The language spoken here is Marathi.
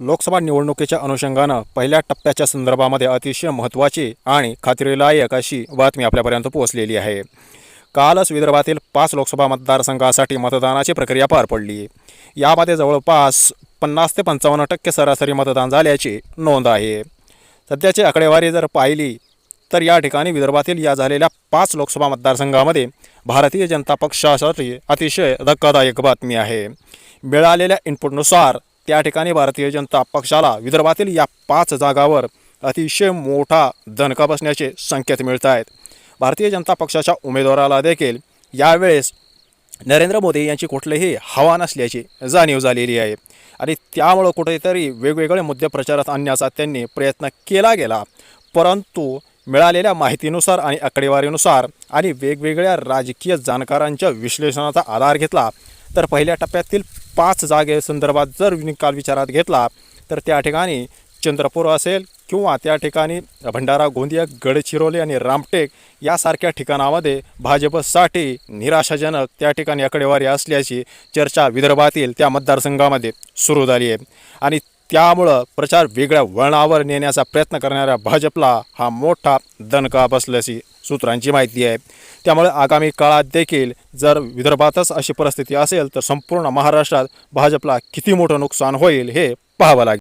लोकसभा निवडणुकीच्या अनुषंगानं पहिल्या टप्प्याच्या संदर्भामध्ये अतिशय महत्त्वाची आणि खात्रीलायक अशी बातमी आपल्यापर्यंत पोहोचलेली आहे. कालच विदर्भातील पाच लोकसभा मतदारसंघासाठी मतदानाची प्रक्रिया पार पडली. यामध्ये जवळपास पन्नास ते पंचावन्न टक्के सरासरी मतदान झाल्याची नोंद आहे. सध्याची आकडेवारी जर पाहिली तर या ठिकाणी विदर्भातील या झालेल्या पाच लोकसभा मतदारसंघामध्ये भारतीय जनता पक्षासाठी अतिशय धक्कादायक बातमी आहे. मिळालेल्या इनपुटनुसार त्या ठिकाणी भारतीय जनता पक्षाला विदर्भातील या पाच जागावर अतिशय मोठा दणका बसण्याचे संकेत मिळत आहेत भारतीय जनता पक्षाच्या उमेदवाराला देखील यावेळेस नरेंद्र मोदी यांची कुठलीही हवा नसल्याची जाणीव झालेली आहे. आणि त्यामुळं कुठेतरी वेगवेगळे मुद्दे प्रचारात आणण्याचा त्यांनी प्रयत्न केला गेला. परंतु मिळालेल्या माहितीनुसार आणि आकडेवारीनुसार आणि वेगवेगळ्या राजकीय जाणकारांच्या विश्लेषणाचा आधार घेतला तर पहिल्या टप्प्यातील पाच जागेसंदर्भात जर निकाल विचारात घेतला तर त्या ठिकाणी चंद्रपूर असेल किंवा त्या ठिकाणी भंडारा गोंदिया गडचिरोली आणि रामटेक यासारख्या ठिकाणामध्ये भाजपसाठी निराशाजनक त्या ठिकाणी आकडेवारी असल्याची चर्चा विदर्भातील त्या मतदारसंघामध्ये सुरू झाली आहे. आणि त्यामुळं प्रचार वेगळ्या वळणावर नेण्याचा प्रयत्न करणाऱ्या भाजपला हा मोठा दणका बसल्याची सूत्रांची माहिती आहे. त्यामुळे आगामी काळात देखील जर विदर्भातच अशी परिस्थिती असेल तर संपूर्ण महाराष्ट्रात भाजपला किती मोठं नुकसान होईल हे पाहावं लागेल.